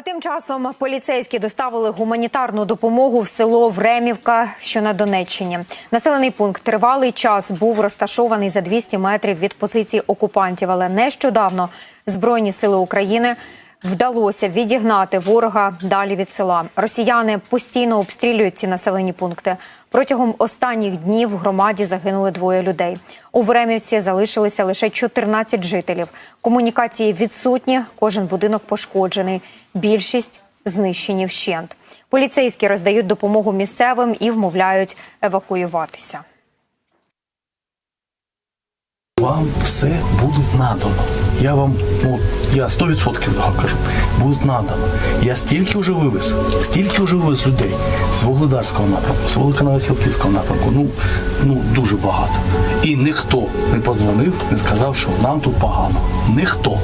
А тим часом поліцейські доставили гуманітарну допомогу в село Времівка, що на Донеччині. Населений пункт тривалий час був розташований за 200 метрів від позиції окупантів, але нещодавно збройні сили України вдалося відігнати ворога далі від села. Росіяни постійно обстрілюють ці населені пункти. Протягом останніх днів в громаді загинули двоє людей. У Времівці залишилися лише 14 жителів. Комунікації відсутні, кожен будинок пошкоджений. Більшість знищені вщент. Поліцейські роздають допомогу місцевим і вмовляють евакуюватися. Вам все буде надано. Я вам, ну я 100% кажу, буде надано. Я стільки вже вивез, стільки вже вивез людей з Вугледарського напрямку, з Великоновосілківського напрямку. Ну, ну дуже багато. І ніхто не подзвонив, не сказав, що нам тут погано. Ніхто.